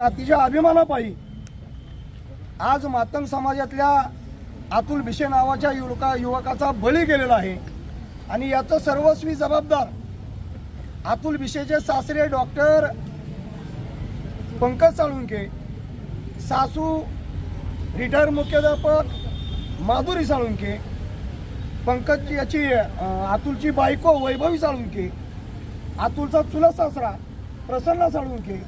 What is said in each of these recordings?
अतिशय अभिमानापायी आज मातंग समाजातल्या अतुल भिशे नावाच्या युवका युवकाचा बळी गेलेला आहे. आणि याचं सर्वस्वी जबाबदार अतुल भिशेचे सासरे डॉक्टर पंकज साळुंके सासू रिटायर मुख्याध्यापक माधुरी साळुंके पंकज याची अतुलची बायको वैभवी साळुंके अतुलचा चुला सासरा प्रसन्न साळुंके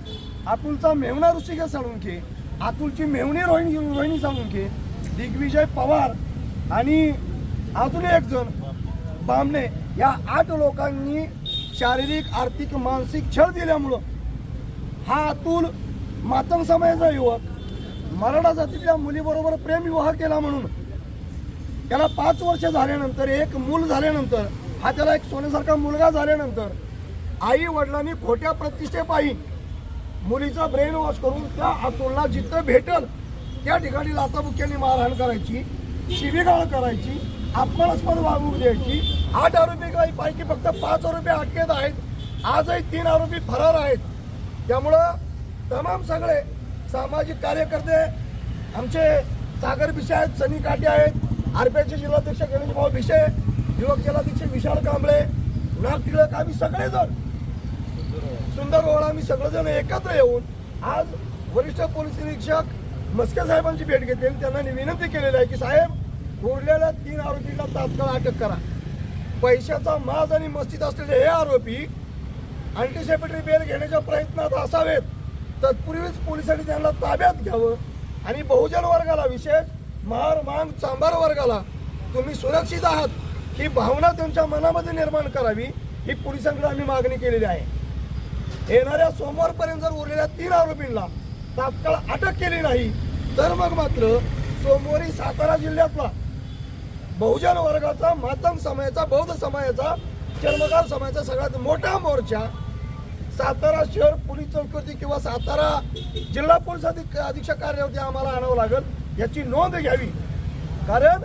अतुलचा मेवणा ऋषिकेश साळुंखे अतुलची मेवणी रोहिणी रोहिणी साळुंखे दिग्विजय पवार आणि अजून एक जण बामणे या आठ लोकांनी शारीरिक आर्थिक मानसिक छळ दिल्यामुळं हा अतुल मातंग समाजाचा युवक मराठा जातीतल्या मुलीबरोबर प्रेमविवाह केला म्हणून. त्याला पाच वर्ष झाल्यानंतर एक मूल झाल्यानंतर हा त्याला एक सोन्यासारखा मुलगा झाल्यानंतर आई वडिलांनी खोट्या प्रतिष्ठेपायी मुलीचा ब्रेन वॉश करून त्या अतुलला जिथं भेटल त्या ठिकाणी लाताबुक्यांनी मारहाण करायची शिवीगाळ करायची अपमानास्पद वागणूक द्यायची. आठ आरोपी पैकी फक्त पाच आरोपी अटकेत आहेत. आजही तीन आरोपी फरार आहेत. त्यामुळं तमाम सगळे सामाजिक कार्यकर्ते आमचे सागर भिसे आहेत सनी काटे आहेत आरपीआयचे जिल्हाध्यक्ष गणेश भाऊ भिसे युवक जिल्हाध्यक्ष विशाल कांबळे नाग टिळक आम्ही सगळेजण सुंदर ओळा आम्ही सगळेजण एकत्र येऊन आज वरिष्ठ पोलीस निरीक्षक मस्के साहेबांची भेट घेतली आणि त्यांना विनंती केलेली आहे की साहेब उरलेल्या तीन आरोपींना तात्काळ अटक करा. पैशाचा माज आणि मस्तीत असलेले हे आरोपी अँटीसेपेटरी बेल घेण्याच्या प्रयत्नात असावेत. तत्पूर्वीच पोलिसांनी त्यांना ताब्यात घ्यावं आणि बहुजन वर्गाला विशेष महार मांग चांभार वर्गाला तुम्ही सुरक्षित आहात ही भावना त्यांच्या मनामध्ये निर्माण करावी ही पोलिसांकडे आम्ही मागणी केलेली आहे. येणाऱ्या सोमवारपर्यंत जर उरलेल्या तीन आरोपींना तात्काळ अटक केली नाही तर मग मात्र सोमवारी सातारा जिल्ह्यातला बहुजन वर्गाचा मातंग समाजाचा बौद्ध समाजाचा चर्मकार समाजाचा सगळ्यात मोठा मोर्चा सातारा शहर पोलीस चौकीवरती किंवा सातारा जिल्हा पोलीस अधिक अधीक्षक कार्यावरती आम्हाला आणावं लागेल याची नोंद घ्यावी. कारण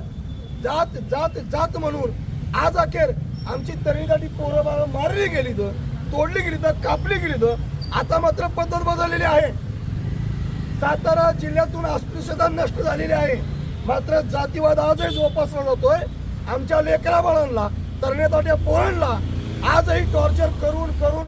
जात जात जात म्हणून आज अखेर आमची तरुणीसाठी पोरं मारली गेली तर तोडली गेली तर कापली गेली तर आता मात्र पद्धत बदललेली आहे. सातारा जिल्ह्यातून अस्पृश्यता नष्ट झालेली आहे. मात्र जातीवाद आजही जोपासला जातोय. आमच्या लेकरा बाळांना तरण्याताट्या पोरांना आजही टॉर्चर करून करून